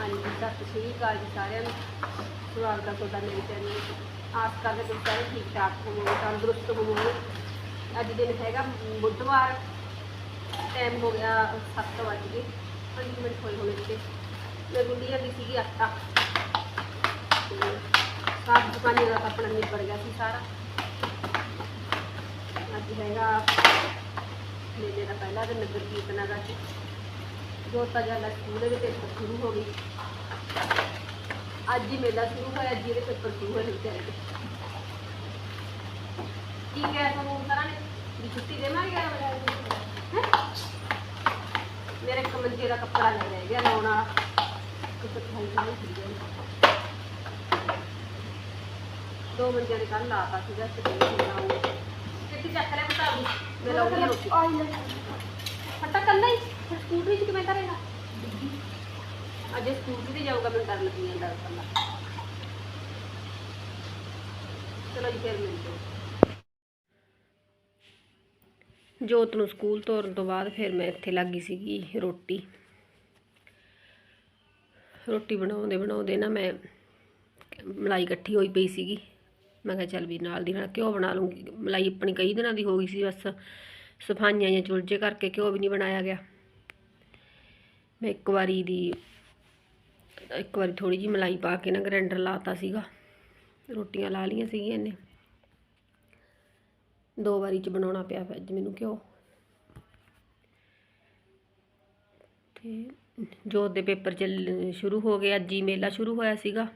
ਹਾਂਜੀ, ਸਤਿ ਸ਼੍ਰੀ ਅਕਾਲ ਜੀ ਸਾਰਿਆਂ ਨੂੰ। ਸਵਾਗਤ ਹੈ ਤੁਹਾਡਾ ਮੇਰੇ ਚੈਨਲ ਆਸ ਕਰਦੇ ਤੁਸੀਂ ਸਾਰੇ ਠੀਕ ਠਾਕ ਹੋਵੋਗੇ, ਤੰਦਰੁਸਤ ਹੋਵੋਗੇ। ਅੱਜ ਦਿਨ ਹੈਗਾ ਬੁੱਧਵਾਰ ਟਾਈਮ ਹੋ ਗਿਆ 7 ਵਜ ਗਏ 5 ਮਿੰਟ ਹੋਏ ਹੋਣੇ ਤੇ ਮੈਂ ਗੁੰਡੀ ਜਾਂਦੀ ਸੀਗੀ ਆਟਾ। ਤੇ ਸਾਫ਼ ਦੁਕਾਨੀ ਦਾ ਆਪਣਾ ਨਿਬੜ ਗਿਆ ਸੀ ਸਾਰਾ। ਅੱਜ ਹੈਗਾ ਮੇਲੇ ਦਾ ਪਹਿਲਾ ਦਿਨ, ਨਗਰ ਕੀਰਤਨ ਦਾ ਸੀ ਜੋਤਾ ਜਾਲਾ ਸਕੂਲ ਦੇ ਪੇਪਰ ਸ਼ੁਰੂ ਹੋ ਗਈ। ਅੱਜ ਹੀ ਮੇਲਾ ਸ਼ੁਰੂ ਹੋਇਆ ਹੀ ਇਹਦੇ ਪੇਪਰ ਸ਼ੁਰੂ ਹੋਏ ਵਿਚਾਰੇ ਦੇ। ਕੀ ਤੁਹਾਨੂੰ ਕਰਾਂ ਨੇ? ਵੀ ਛੁੱਟੀ ਦੇਵਾਂਗੇ ਯਾਰ? ਮੇਰੇ ਇੱਕ ਮੰਜੇ ਦਾ ਕੱਪੜਾ ਲੈ ਰਹਿ ਗਿਆ ਲਾਉਣ। ਵਾਲਾ ਖਾਈ। ਦੋ ਮੰਜੇ ਦੇ ਕੱਲ ਲਾਤਾ ਸੀਗਾ ਤੇ ਦੇ ਕਿੱਥੇ ਚੱਕ ਲੈ ਬਤਾ ਦੂ ਮੈਂ ਲਾਉਂਗੀ ਰੋਟੀ। ਫਟਾ ਕੱਲਾ ਹੀ? ਸਕੂਟਰੀ ਚ ਕਿਵੇਂ ਕਰੇਗਾ ਅੱਜ ਸਕੂਟਰੀ ਤੇ ਜਾਊਗਾ ਮੈਂ ਡਰ ਲੱਗੀ ਜਾਂਦਾ ਕੱਲਾ ਚਲੋ ਜੀ, ਫਿਰ ਮਿਲਦੇ ਜੋਤ ਨੂੰ ਸਕੂਲ ਤੋਰਨ ਤੋਂ ਬਾਅਦ ਫਿਰ ਮੈਂ ਇੱਥੇ ਲੱਗੀ ਸੀਗੀ ਰੋਟੀ। ਰੋਟੀ ਬਣਾਉਂਦੇ ਬਣਾਉਂਦੇ ਨਾ ਮੈਂ ਮਲਾਈ ਇਕੱਠੀ ਹੋਈ ਪਈ ਸੀਗੀ। ਮੈਂ ਕਿਹਾ ਚੱਲ ਵੀ ਨਾਲ ਦੀ ਨਾਲ ਘਿਓ ਬਣਾ ਲੂੰਗੀ ਮਲਾਈ ਆਪਣੀ ਕਈ ਦਿਨਾਂ ਦੀ ਹੋ ਗਈ ਸੀ, ਬਸ ਸਫਾਈਆਂ ਜਾਂ ਚੁਲਝੇ ਕਰਕੇ ਘਿਓ ਵੀ ਨਹੀਂ ਬਣਾਇਆ ਗਿਆ। ਮੈਂ ਇੱਕ ਵਾਰੀ ਦੀ ਇੱਕ ਵਾਰੀ ਥੋੜੀ ਜਿਹੀ ਮਲਾਈ ਪਾ ਕੇ ਨਾ ਗ੍ਰਾਈਂਡਰ ਲਾਤਾ ਸੀਗਾ। ਰੋਟੀਆਂ ਲਾ ਲੀਆਂ ਸੀਗੀਆਂ ਇਹਨੇ। ਦੋ ਵਾਰੀ ਚ ਬਣਾਉਣਾ ਪਿਆ ਫਿਰ ਅੱਜ ਮੈਨੂੰ ਘਿਓ। ਤੇ ਜੋਤ ਦੇ ਪੇਪਰ ਚੱਲ ਸ਼ੁਰੂ ਹੋ ਗਏ। ਅੱਜ ਹੀ ਮੇਲਾ ਸ਼ੁਰੂ ਹੋਇਆ ਸੀਗਾ।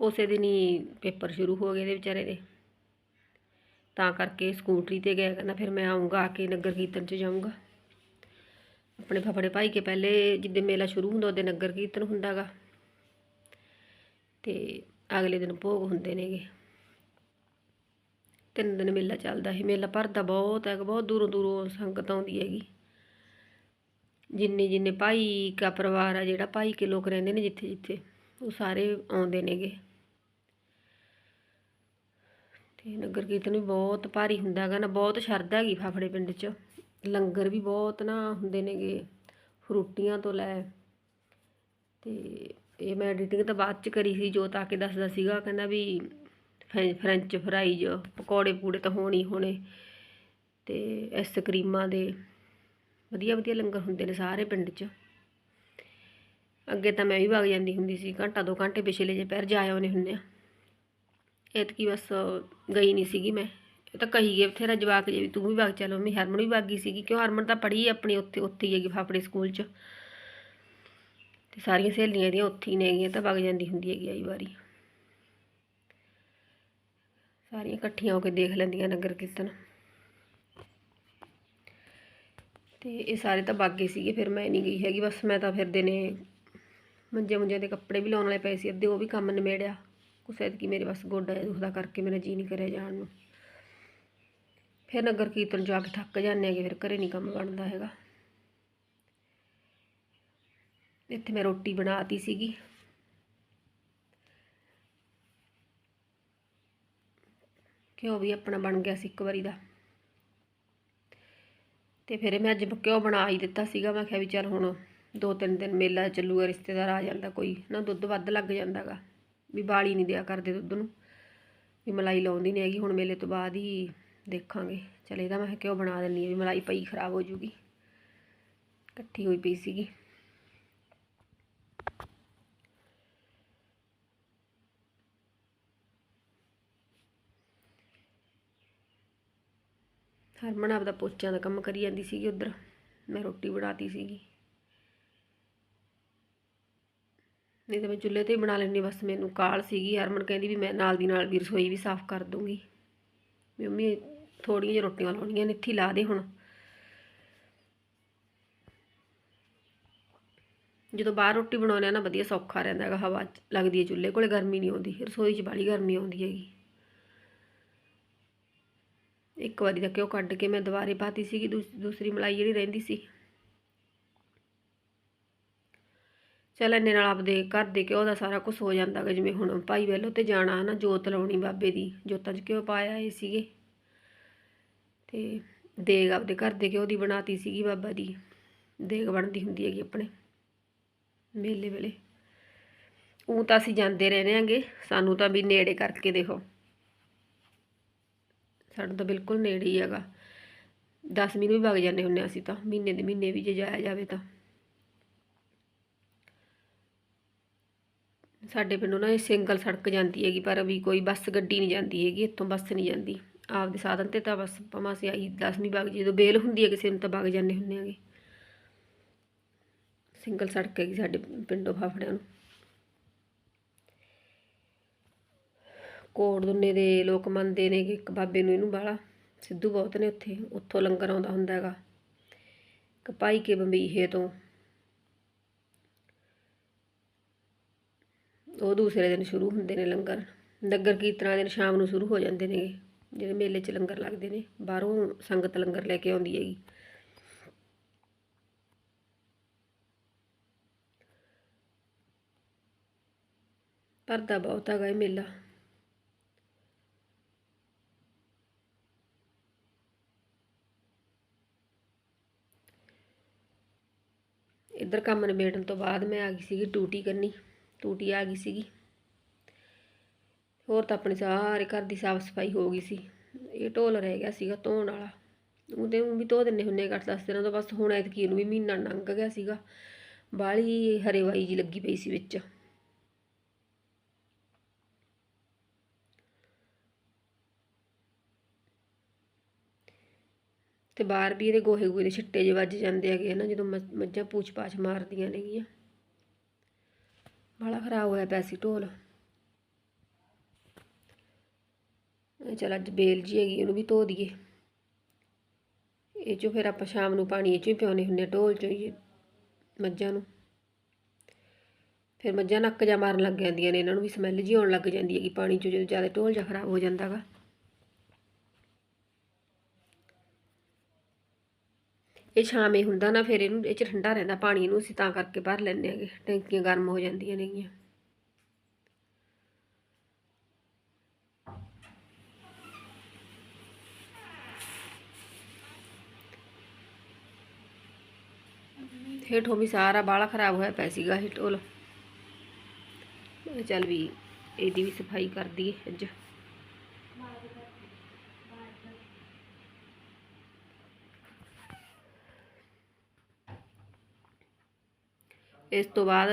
ਉਸੇ ਦਿਨ ਹੀ ਪੇਪਰ ਸ਼ੁਰੂ ਹੋ ਗਏ ਦੇ ਵਿਚਾਰੇ ਦੇ। ਤਾਂ ਕਰਕੇ ਸਕੂਟਰੀ ਤੇ ਗਿਆ ਕਹਿੰਦਾ ਫਿਰ ਮੈਂ ਆਉਂਗਾ ਆ ਕੇ ਨਗਰ ਕੀਰਤਨ 'ਚ ਜਾਊਂਗਾ। ਆਪਣੇ ਫਫੜੇ ਭਾਈ ਕੇ ਪਹਿਲੇ ਜਿੱਦੇ ਮੇਲਾ ਸ਼ੁਰੂ ਹੁੰਦਾ, ਉਹਦੇ ਨਗਰ ਕੀਰਤਨ ਹੁੰਦਾਗਾ। ਤੇ ਅਗਲੇ ਦਿਨ ਭੋਗ ਹੁੰਦੇ ਨੇਗੇ। ਤਿੰਨ ਦਿਨ ਮੇਲਾ ਚੱਲਦਾ ਹੈ ਮੇਲਾ ਭਰਦਾ ਬਹੁਤ ਹੈ ਬਹੁਤ ਦੂਰੋਂ ਦੂਰੋਂ ਸੰਗਤ ਆਉਂਦੀ ਹੈਗੀ। ਜਿੰਨੇ ਜਿੰਨੇ ਭਾਈ ਕਾ ਪਰਿਵਾਰ ਆ, ਜਿਹੜਾ ਭਾਈ ਕੇ ਲੋਕ ਰਹਿੰਦੇ ਨੇ ਜਿੱਥੇ ਜਿੱਥੇ, ਉਹ ਸਾਰੇ ਆਉਂਦੇ ਨੇਗੇ। ਤੇ ਨਗਰ ਕੀਰਤਨ ਵੀ ਬਹੁਤ ਭਾਰੀ ਹੁੰਦਾ ਹੈਗਾ ਨਾ, ਬਹੁਤ ਸ਼ਰਧਾ ਹੈਗੀ ਫਾਫੜੇ ਪਿੰਡ 'ਚ। ਲੰਗਰ ਵੀ ਬਹੁਤ ਨਾ ਹੁੰਦੇ ਨੇਗੇ, ਫਰੂਟੀਆਂ ਤੋਂ ਲੈ ਅਤੇ ਇਹ ਮੈਂ ਐਡੀਟਿੰਗ ਤਾਂ ਬਾਅਦ 'ਚ ਕਰੀ ਸੀ ਜੋ ਤਾਂ ਕੇ ਦੱਸਦਾ ਸੀਗਾ, ਕਹਿੰਦਾ ਵੀ ਫਰੈਂ- ਫਰੈਂਚ ਫਰਾਈਜ਼ ਪਕੌੜੇ ਪੂੜੇ ਤਾਂ ਹੋਣੀ ਹੋਣੇ ਤੇ ਕਰੀਮਾਂ ਦੇ, ਵਧੀਆ ਵਧੀਆ ਲੰਗਰ ਹੁੰਦੇ ਨੇ ਸਾਰੇ ਪਿੰਡ 'ਚ। ਅੱਗੇ ਤਾਂ ਮੈਂ ਵੀ ਵਗ ਜਾਂਦੀ ਹੁੰਦੀ ਸੀ, ਘੰਟਾ ਦੋ ਘੰਟੇ ਪਿਛਲੇ ਜੇ ਪੈਰ ਜਾ ਆਉਨੇ ਹੁੰਦੇ ਆ। ਐਤਕੀ ਬਸ ਗਈ ਨਹੀਂ ਸੀਗੀ ਮੈਂ। ਇਹ ਤਾਂ ਕਹੀ ਗਏ ਬਥੇਰਾ ਜਵਾਕ ਜੇ ਵੀ, ਤੂੰ ਵੀ ਵਗ ਚੱਲ ਮੈਂ ਹਰਮਨ ਵੀ ਵਗ ਗਈ ਸੀਗੀ, ਕਿਉਂ? ਹਰਮਨ ਤਾਂ ਪੜ੍ਹੀ ਆਪਣੀ, ਉੱਥੇ ਉੱਥੇ ਹੀ ਹੈਗੀ ਫਾਫੜੇ ਸਕੂਲ 'ਚ। ਤੇ ਸਾਰੀਆਂ ਸਹੇਲੀਆਂ ਇਹਦੀਆਂ ਉੱਥੇ ਹੀ ਨੇਗੀਆਂ ਤਾਂ ਵਗ ਜਾਂਦੀ ਹੁੰਦੀ ਹੈਗੀ ਆਈ ਵਾਰੀ। ਸਾਰੀਆਂ ਇਕੱਠੀਆਂ ਹੋ ਕੇ ਦੇਖ ਲੈਂਦੀਆਂ ਨਗਰ ਕੀਰਤਨ। ਤੇ ਇਹ ਸਾਰੇ ਤਾਂ ਬਾਗੇ ਸੀਗੇ, ਫਿਰ ਮੈਂ ਨਹੀਂ ਗਈ ਹੈਗੀ। ਬਸ ਮੈਂ ਤਾਂ ਫਿਰਦੇ ਨੇ ਮੰਜੇ ਮੁੰਜੇ ਦੇ ਕੱਪੜੇ ਵੀ ਲਾਉਣ ਵਾਲੇ ਪਏ ਸੀ, ਅੱਧੇ ਉਹ ਵੀ ਕੰਮ ਨਿਮੇੜਿਆ ਕੁਛ ਐਤਕੀ ਮੇਰੇ ਬਸ ਗੋਡਾ ਦੁਖਦਾ ਕਰਕੇ ਮੇਰਾ ਜੀ ਨਹੀਂ ਕਰਿਆ ਜਾਣ ਨੂੰ। ਫਿਰ ਨਗਰ ਕੀਰਤਨ ਜਾ ਕੇ ਥੱਕ ਜਾਂਦੇ ਹੈਗੇ, ਫਿਰ ਘਰੇ ਨਹੀਂ ਕੰਮ ਬਣਦਾ ਹੈਗਾ। ਇੱਥੇ ਮੈਂ ਰੋਟੀ ਬਣਾਤੀ ਸੀਗੀ। ਘਿਓ ਵੀ ਆਪਣਾ ਬਣ ਗਿਆ ਸੀ ਇੱਕ ਵਾਰੀ ਦਾ। ਤੇ ਫਿਰ ਮੈਂ ਅੱਜ ਘਿਓ ਬਣਾ ਹੀ ਦਿੱਤਾ ਸੀਗਾ, ਮੈਂ ਕਿਹਾ ਵੀ ਚੱਲ ਹੁਣ ਦੋ ਤਿੰਨ ਦਿਨ ਮੇਲਾ ਚੱਲੂਗਾ, ਰਿਸ਼ਤੇਦਾਰ ਆ ਜਾਂਦਾ ਕੋਈ, ਨਾ ਦੁੱਧ ਵੱਧ ਲੱਗ ਜਾਂਦਾਗਾ ਵੀ ਬਾਲੀ ਨਹੀਂ ਦਿਆ ਕਰਦੇ ਦੁੱਧ ਨੂੰ। ਵੀ ਮਲਾਈ ਲਾਉਂਦੀ ਨਹੀਂ ਹੈਗੀ, ਹੁਣ ਮੇਲੇ ਤੋਂ ਬਾਅਦ ਹੀ ਦੇਖਾਂਗੇ। ਚਲ ਇਹਦਾ ਮੈਂ ਕਿਹਾ ਘਿਓ ਬਣਾ ਦਿੰਨੀ ਆ ਵੀ ਮਲਾਈ ਪਈ ਖਰਾਬ ਹੋ ਜੂਗੀ। ਇਕੱਠੀ ਹੋਈ ਪਈ ਸੀਗੀ। ਹਰਮਨ ਆਪਦਾ ਪੋਚਿਆਂ ਦਾ ਕੰਮ ਕਰੀ ਜਾਂਦੀ ਸੀਗੀ ਉਧਰ। ਮੈਂ ਰੋਟੀ ਬਣਾਤੀ ਸੀਗੀ। ਨਹੀਂ ਤਾਂ ਮੈਂ ਚੁੱਲ੍ਹੇ ਤੇ ਹੀ ਬਣਾ ਲੈਂਦੀ ਬਸ ਮੈਨੂੰ ਕਾਲ ਸੀਗੀ। ਹਰਮਨ ਕਹਿੰਦੀ ਵੀ ਮੈਂ ਨਾਲ ਦੀ ਨਾਲ ਵੀ ਰਸੋਈ ਵੀ ਸਾਫ਼ ਕਰ ਦੂੰਗੀ। ਮੰਮੀ ਥੋੜੀਆਂ ਜਿਹੀਆਂ ਰੋਟੀਆਂ ਲਾਉਣੀਆਂ ਨੇ, ਇੱਥੇ ਲਾ ਦੇ ਹੁਣ। ਜਦੋਂ ਬਾਹਰ ਰੋਟੀ ਬਣਾਉਂਦੇ ਆ ਨਾ, ਵਧੀਆ ਸੌਖਾ ਰਹਿੰਦਾ ਹੈਗਾ, ਹਵਾ ਲੱਗਦੀ ਹੈ ਚੁੱਲ੍ਹੇ ਕੋਲੇ, ਗਰਮੀ ਨਹੀਂ ਆਉਂਦੀ, ਰਸੋਈ 'ਚ ਬਾਹਲੀ ਗਰਮੀ ਆਉਂਦੀ ਹੈਗੀ। ਇੱਕ ਵਾਰੀ ਤਾਂ ਘਿਓ ਕੱਢ ਕੇ ਮੈਂ ਦੁਬਾਰੇ ਪਾਤੀ ਸੀਗੀ, ਦੂਸ- ਦੂਸਰੀ ਮਲਾਈ ਜਿਹੜੀ ਰਹਿੰਦੀ ਸੀ। ਚੱਲ ਇੰਨੇ ਨਾਲ ਆਪਦੇ ਘਰ ਦੇ ਘਿਓ ਦਾ ਸਾਰਾ ਕੁਝ ਹੋ ਜਾਂਦਾ ਗਾ ਜਿਵੇਂ ਹੁਣ ਭਾਈ ਵੈਲੋ ਤੇ ਜਾਣਾ ਨਾ, ਜੋਤ ਲਾਉਣੀ ਬਾਬੇ ਦੀ, ਜੋਤਾਂ 'ਚ ਘਿਓ ਪਾਇਆ ਇਹ ਸੀਗੇ। ਤੇ ਦੇਗ ਆਪਦੇ ਘਰ ਦੇ ਘਿਓ ਦੀ ਬਣਾਤੀ ਸੀਗੀ ਬਾਬਾ ਦੀ। ਦੇਗ ਬਣਦੀ ਹੁੰਦੀ ਹੈਗੀ ਆਪਣੇ, ਮੇਲੇ ਵੇਲੇ। ਉਹ ਤਾਂ ਅਸੀਂ ਜਾਂਦੇ ਰਹਿੰਦੇ ਆਂਗੇ ਸਾਨੂੰ ਤਾਂ ਵੀ ਨੇੜੇ ਕਰਕੇ ਦੇਖੋ। ਸਾਨੂੰ ਤਾਂ ਬਿਲਕੁਲ ਨੇੜੇ ਹੀ ਹੈਗਾ। 10ਵੀਂ ਮਹੀਨੇ ਵੀ ਵਗ ਜਾਂਦੇ ਹੁੰਦੇ ਹਾਂ ਅਸੀਂ ਤਾਂ, ਮਹੀਨੇ ਦੇ ਮਹੀਨੇ ਵੀ ਜੇ ਜਾਇਆ ਜਾਵੇ ਤਾਂ। ਸਾਡੇ ਪਿੰਡੋਂ ਨਾ ਇਹ ਸਿੰਗਲ ਸੜਕ ਜਾਂਦੀ ਹੈਗੀ, ਪਰ ਵੀ ਕੋਈ ਬੱਸ ਗੱਡੀ ਨਹੀਂ ਜਾਂਦੀ ਹੈਗੀ, ਇੱਥੋਂ ਬੱਸ ਨਹੀਂ ਜਾਂਦੀ। ਆਪਦੇ ਸਾਧਨ ਤੇ ਤਾਂ ਬਸ ਭਾਵੇਂ ਅਸੀਂ ਆਈ 10ਵੀਂ ਵਗ ਜਦੋਂ ਬੇਲ ਹੁੰਦੀ ਹੈ ਕਿਸੇ ਨੂੰ ਤਾਂ ਵਗ ਜਾਂਦੇ ਹੁੰਦੇ ਆਂਗੇ ਸਿੰਗਲ ਸੜਕ ਹੈਗੀ ਸਾਡੇ ਪਿੰਡੋਂ ਫਾਫੜਿਆਂ ਨੂੰ। ਕੋਟ ਦੁੰਨੇ ਦੇ ਲੋਕ ਮੰਨਦੇ ਨੇ ਕਿ ਇੱਕ ਬਾਬੇ ਨੂੰ ਇਹਨੂੰ ਬਾਲਾ ਸਿੱਧੂ ਬਹੁਤ ਨੇ ਉੱਥੇ, ਉੱਥੋਂ ਲੰਗਰ ਆਉਂਦਾ ਹੁੰਦਾ ਹੈਗਾ। ਕਪਾਈ ਕੇ ਬੰਬੀਹੇ ਤੋਂ। ਉਹ ਦੂਸਰੇ ਦਿਨ ਸ਼ੁਰੂ ਹੁੰਦੇ ਨੇ ਲੰਗਰ। ਨਗਰ ਕੀਰਤਨਾਂ ਦਿਨ ਸ਼ਾਮ ਨੂੰ ਸ਼ੁਰੂ ਹੋ ਜਾਂਦੇ ਨੇ ਜਿਹੜੇ ਮੇਲੇ 'ਚ ਲੰਗਰ ਲੱਗਦੇ ਨੇ, ਬਾਹਰੋਂ ਸੰਗਤ ਲੰਗਰ ਲੈ ਕੇ ਆਉਂਦੀ ਹੈਗੀ। ਭਰਦਾ ਬਹੁਤ ਹੈਗਾ ਇਹ ਮੇਲਾ। ਇੱਧਰ ਕੰਮ ਨਿਬੇੜਨ ਤੋਂ ਬਾਅਦ ਮੈਂ ਆ ਗਈ ਸੀਗੀ ਟੂਟੀ ਕਰਨੀ ਟੂਟੀ ਆ ਗਈ ਸੀਗੀ। ਹੋਰ ਤਾਂ ਆਪਣੇ ਸਾਰੇ ਘਰ ਦੀ ਸਾਫ਼ ਸਫ਼ਾਈ ਹੋ ਗਈ ਸੀ। ਇਹ ਢੋਲ ਰਹਿ ਗਿਆ ਸੀਗਾ ਧੋਣ ਵਾਲਾ। ਉਹਦੇ ਉਹ ਵੀ ਧੋ ਦਿੰਨੇ ਹੁੰਨੇ ਘੱਟ ਦਸ ਦਿਨਾਂ ਤੋਂ, ਬਸ ਹੁਣ ਐਤਕੀ ਨੂੰ ਵੀ ਮਹੀਨਾ ਲੰਘ ਗਿਆ ਸੀਗਾ। ਬਾਹਲੀ ਹਰੇਵਾਈ ਜੀ ਲੱਗੀ ਪਈ ਸੀ ਵਿੱਚ। ਤੇ ਬਾਹਰ ਵੀ ਇਹਦੇ ਗੋਹੇ ਗੋਹੇ ਦੇ ਛਿੱਟੇ ਜੇ ਵੱਜ ਜਾਂਦੇ ਹੈਗੇ ਨਾ, ਜਦੋਂ ਮੱਝ- ਮੱਝਾਂ ਪੂਛ ਪਾਛ ਮਾਰਦੀਆਂ ਨੇਗੀਆਂ। ਬਾਲਾ ਖਰਾਬ ਹੋਇਆ ਪਿਆ ਸੀ ਢੋਲ ਇਹ ਚਲ ਅੱਜ ਬੇਲ ਜੀ ਹੈਗੀ, ਉਹਨੂੰ ਵੀ ਧੋ ਦਈਏ। ਇਹ ਚੋਂ ਫਿਰ ਆਪਾਂ ਸ਼ਾਮ ਨੂੰ ਪਾਣੀ ਇਹ ਚੋਂ ਹੀ ਪਿਆਉਣੇ ਹੁੰਦੇ ਆ, ਢੋਲ ਚੋਂ ਹੀ ਮੱਝਾਂ ਨੂੰ। ਫਿਰ ਮੱਝਾਂ ਨੱਕ ਜਾ ਮਾਰਨ ਲੱਗ ਜਾਂਦੀਆਂ ਨੇ, ਇਹਨਾਂ ਨੂੰ ਵੀ ਸਮੈਲ ਜੀ ਆਉਣ ਲੱਗ ਜਾਂਦੀ ਹੈਗੀ ਪਾਣੀ ਚੋਂ, ਜਦੋਂ ਜ਼ਿਆਦਾ ਢੋਲ ਜਾ ਖਰਾਬ ਹੋ ਜਾਂਦਾਗਾ ਇਹ ਛਾਵੇਂ ਹੁੰਦਾ ਨਾ, ਫਿਰ ਇਹਨੂੰ, ਇਹ ਚ ਠੰਡਾ ਰਹਿੰਦਾ ਪਾਣੀ ਇਹਨੂੰ ਅਸੀਂ ਤਾਂ ਕਰਕੇ ਭਰ ਲੈਂਦੇ ਆਂਗੇ ਟੈਂਕੀਆਂ ਗਰਮ ਹੋ ਜਾਂਦੀਆਂ ਨੇਗੀਆਂ। ਹੇਠੋਂ ਵੀ ਸਾਰਾ ਬਾਲਾ ਖਰਾਬ ਹੋਇਆ ਪਿਆ ਸੀਗਾ ਇਹ ਢੋਲ। ਚੱਲ ਵੀ ਇਹਦੀ ਵੀ ਸਫ਼ਾਈ ਕਰ ਦਈਏ ਅੱਜ। ਇਸ ਤੋਂ ਬਾਅਦ,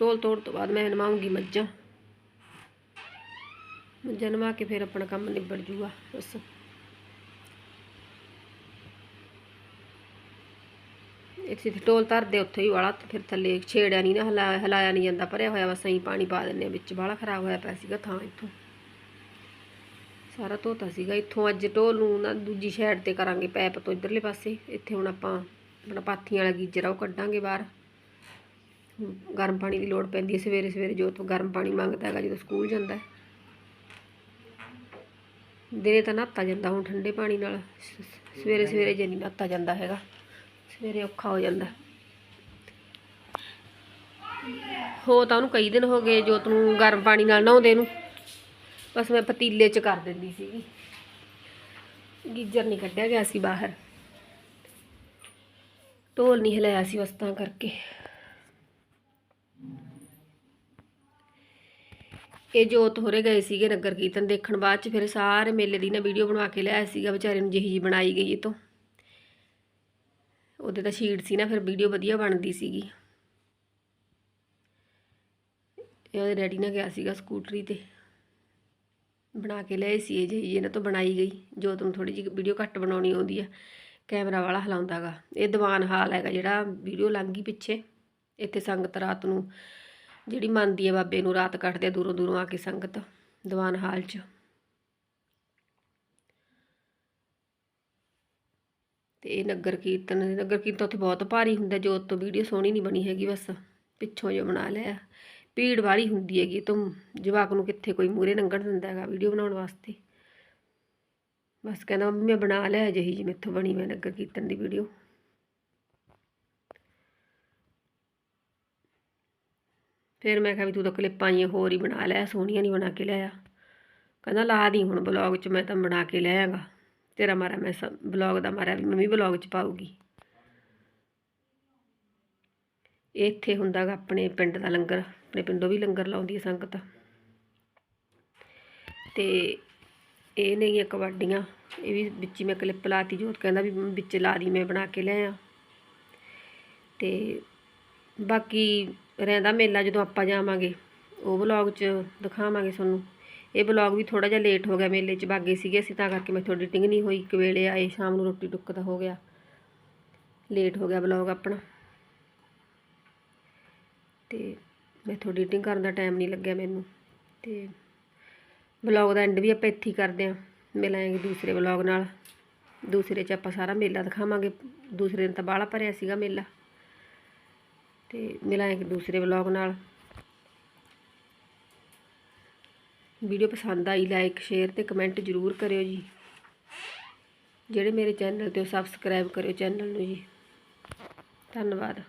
ਢੋਲ ਤੋੜ ਤੋਂ ਬਾਅਦ ਮੈਂ ਨਵਾਉਂਗੀ ਮੱਝਾਂ। ਮੱਝਾਂ ਨਵਾ ਕੇ ਫਿਰ ਆਪਣਾ ਕੰਮ ਨਿਬੜ ਜੂਗਾ ਬਸ। ਇੱਥੇ ਤੇ ਢੋਲ ਧਰਦੇ ਉੱਥੇ ਹੀ ਵਾਲਾ ਫਿਰ ਥੱਲੇ ਛੇੜਿਆ ਨਹੀਂ ਨਾ, ਹਿਲਾ, ਹਿਲਾਇਆ ਨਹੀਂ ਜਾਂਦਾ, ਭਰਿਆ ਹੋਇਆ ਬਸ ਅਸੀਂ ਪਾਣੀ ਪਾ ਦਿੰਨੇ ਆ ਵਿੱਚ, ਵਾਲਾ ਖਰਾਬ ਹੋਇਆ ਪਿਆ ਸੀਗਾ ਥਾਂ ਇੱਥੋਂ। ਸਾਰਾ ਧੋਤਾ ਸੀਗਾ, ਇੱਥੋਂ ਅੱਜ ਢੋਲ ਨੂੰ ਨਾ ਦੂਜੀ ਸਾਈਡ ਤੇ ਕਰਾਂਗੇ ਪੈਪ ਤੋਂ ਇਧਰਲੇ ਪਾਸੇ, ਇੱਥੇ ਹੁਣ ਆਪਾਂ ਆਪਣਾ ਪਾਥੀਆਂ ਵਾਲਾ ਗੀਜਰ ਆ, ਉਹ ਕੱਢਾਂਗੇ ਬਾਹਰ। ਗਰਮ ਪਾਣੀ ਦੀ ਲੋੜ ਪੈਂਦੀ ਹੈ, ਸਵੇਰੇ ਸਵੇਰੇ ਜੋ ਤੋਂ ਗਰਮ ਪਾਣੀ ਮੰਗਦਾ ਹੈਗਾ, ਜਦੋਂ ਸਕੂਲ ਜਾਂਦਾ ਦਿਨੇ ਤਾਂ ਨਹਾਤਾ ਜਾਂਦਾ, ਹੁਣ ਠੰਡੇ ਪਾਣੀ ਨਾਲ ਸਵੇਰੇ ਸਵੇਰੇ ਜੇ ਨਹੀਂ ਨਹਾਤਾ ਜਾਂਦਾ ਹੈਗਾ। ਸਵੇਰੇ ਔਖਾ ਹੋ ਜਾਂਦਾ। ਹੋ ਤਾਂ ਉਹਨੂੰ ਕਈ ਦਿਨ ਹੋ ਗਏ ਜੋਤ ਨੂੰ ਗਰਮ ਪਾਣੀ ਨਾਲ ਨਹਾਉਂਦੇ ਨੂੰ। ਬਸ ਮੈਂ ਪਤੀਲੇ 'ਚ ਕਰ ਦਿੰਦੀ ਸੀਗੀ। ਗੀਜਰ ਨਹੀਂ ਕੱਢਿਆ ਗਿਆ ਸੀ ਬਾਹਰ। ਢੋਲ ਨਹੀਂ ਹਿਲਾਇਆ ਸੀ ਬਸ ਤਾਂ ਕਰਕੇ। ਇਹ ਜੋਤ ਹੋਰੇ ਗਏ ਸੀਗੇ ਨਗਰ ਕੀਰਤਨ ਦੇਖਣ। ਬਾਅਦ ਚ ਫਿਰ ਸਾਰੇ ਮੇਲੇ ਦੀ ਨਾ ਵੀਡੀਓ ਬਣਾ ਕੇ ਲਿਆਇਆ ਸੀਗਾ। ਵਿਚਾਰੇ ਨੂੰ ਜਿਹੀ ਜੀ ਬਣਾਈ ਗਈ ਇਹ ਤੋਂ। ਉਹਦੇ ਤਾਂ ਸ਼ੀਟ ਸੀ ਨਾ, ਫਿਰ ਵੀਡੀਓ ਵਧੀਆ ਬਣਦੀ ਸੀਗੀ। ਇਹ ਉਹਦੇ ਡੈਡੀ ਨਾਲ ਗਿਆ ਸੀਗਾ ਸਕੂਟਰੀ ਤੇ। ਬਣਾ ਕੇ ਲਏ ਸੀ ਇਹ ਜਿਹੀ ਇਹਨਾਂ ਤੋਂ ਬਣਾਈ ਗਈ। ਜੋ ਤੁਹਾਨੂੰ ਥੋੜੀ ਜਿਹੀ ਵੀਡੀਓ ਘੱਟ ਬਣਾਉਣੀ ਆਉਂਦੀ ਆ। ਕੈਮਰਾ ਵਾਲਾ ਹਲਾਉਂਦਾਗਾ। ਇਹ ਦੀਵਾਨ ਹਾਲ ਹੈਗਾ ਜਿਹੜਾ ਵੀਡੀਓ ਲੰਘ ਗਈ ਪਿੱਛੇ। ਇੱਥੇ ਸੰਗਤ ਰਾਤ ਨੂੰ ਜਿਹੜੀ ਮੰਨਦੀ ਹੈ ਬਾਬੇ ਨੂੰ, ਰਾਤ ਕੱਟਦੇ ਆ, ਦੂਰੋਂ ਦੂਰੋਂ ਆ ਕੇ ਸੰਗਤ ਦੀਵਾਨ ਹਾਲ 'ਚ। ਤੇ ਇਹ ਨਗਰ ਕੀਰਤਨ ਨਗਰ ਕੀਰਤਨ ਉੱਥੇ ਬਹੁਤ ਭਾਰੀ ਹੁੰਦਾ ਜੋਤ ਤੋਂ ਵੀਡੀਓ ਸੋਹਣੀ ਨਹੀਂ ਬਣੀ ਹੈਗੀ ਬਸ, ਪਿੱਛੋਂ ਜੋ ਬਣਾ ਲਿਆ। ਭੀੜ ਵਾਲੀ ਹੁੰਦੀ ਹੈਗੀ ਤੁਮ ਜਵਾਕ ਨੂੰ ਕਿੱਥੇ ਕੋਈ ਮੂਰੇ ਲੰਘਣ ਦਿੰਦਾ ਹੈਗਾ ਵੀਡੀਓ ਬਣਾਉਣ ਵਾਸਤੇ। ਬਸ ਕਹਿੰਦਾ, ਮੰਮੀ, ਮੈਂ ਬਣਾ ਲਿਆ ਜਿਹੀ ਜੀ ਇੱਥੋਂ ਬਣੀ ਮੈਂ ਨਗਰ ਕੀਰਤਨ ਦੀ ਵੀਡੀਓ। ਫਿਰ ਮੈਂ ਕਿਹਾ ਵੀ ਤੂੰ ਤਾਂ ਕਲਿੱਪਾਂ ਜਿਹੀਆਂ ਹੋਰ ਹੀ ਬਣਾ ਲਿਆ, ਸੋਹਣੀਆਂ ਨਹੀਂ ਬਣਾ ਕੇ ਲਿਆਇਆ ਕਹਿੰਦਾ, ਲਾ ਦੀ ਹੁਣ ਬਲੌਗ 'ਚ, ਮੈਂ ਤਾਂ ਬਣਾ ਕੇ ਲਿਆਂਗਾ ਤੇਰਾ ਮਾਰਾ ਮੈਂ ਬਲੌਗ ਦਾ ਮਾਰਾ ਵੀ ਮੰਮੀ ਬਲੌਗ 'ਚ ਪਾਊਗੀ। ਇਹ ਇੱਥੇ ਹੁੰਦਾ ਗਾ ਆਪਣੇ ਪਿੰਡ ਦਾ ਲੰਗਰ, ਆਪਣੇ ਪਿੰਡੋਂ ਵੀ ਲੰਗਰ ਲਾਉਂਦੀ ਹੈ ਸੰਗਤ। ਤੇ ਇਹ ਨੇਗੀਆਂ ਕਬੱਡੀਆਂ, ਇਹ ਵੀ ਵਿੱਚ ਹੀ ਮੈਂ ਕਲਿੱਪ ਲਾਤੀ ਜੋਤ ਕਹਿੰਦਾ ਵੀ ਵਿੱਚ ਲਾ ਦੀ, ਮੈਂ ਬਣਾ ਕੇ ਲਿਆ ਤੇ ਬਾਕੀ ਰਹਿੰਦਾ ਮੇਲਾ ਜਦੋਂ ਆਪਾਂ ਜਾਵਾਂਗੇ, ਉਹ ਵਲੌਗ 'ਚ ਦਿਖਾਵਾਂਗੇ ਤੁਹਾਨੂੰ। ਇਹ ਵਲੌਗ ਵੀ ਥੋੜਾ ਜਿਹਾ ਲੇਟ ਹੋ ਗਿਆ, ਮੇਲੇ 'ਚ ਬਾਗੇ ਸੀਗੇ ਅਸੀਂ, ਤਾਂ ਕਰਕੇ ਮੈਂ ਥੋੜੀ ਐਡੀਟਿੰਗ ਨਹੀਂ ਹੋਈ। ਇੱਕ ਵੇਲੇ ਆਏ, ਸ਼ਾਮ ਨੂੰ ਰੋਟੀ ਟੁੱਕ ਦਾ ਹੋ ਗਿਆ। ਲੇਟ ਹੋ ਗਿਆ ਵਲੌਗ ਆਪਣਾ। ਤੇ ਮੈਂ ਥੋੜੀ ਐਡੀਟਿੰਗ ਕਰਨ ਦਾ ਟਾਈਮ ਨਹੀਂ ਲੱਗਿਆ ਮੈਨੂੰ। ਤੇ ਵਲੌਗ ਦਾ ਐਂਡ ਵੀ ਆਪਾਂ ਇੱਥੇ ਹੀ ਕਰਦੇ ਆਂ ਮਿਲਾਂਗੇ ਦੂਸਰੇ ਵਲੌਗ ਨਾਲ। ਦੂਸਰੇ 'ਚ ਆਪਾਂ ਸਾਰਾ ਮੇਲਾ ਦਿਖਾਵਾਂਗੇ। ਦੂਸਰੇ ਦਿਨ ਤਾਂ ਬਾਹਲਾ ਭਰਿਆ ਸੀਗਾ ਮੇਲਾ। ਤੇ ਮਿਲਾਂਗੇ ਦੂਸਰੇ ਵਲੌਗ ਨਾਲ। ਵੀਡੀਓ ਪਸੰਦ ਆਈ ਲਾਈਕ ਸ਼ੇਅਰ ਤੇ ਕਮੈਂਟ ਜ਼ਰੂਰ ਕਰਿਓ ਜੀ। ਜਿਹੜੇ ਮੇਰੇ ਚੈਨਲ ਤੇ ਸਬਸਕ੍ਰਾਈਬ ਕਰਿਓ ਚੈਨਲ ਨੂੰ ਜੀ। ਧੰਨਵਾਦ।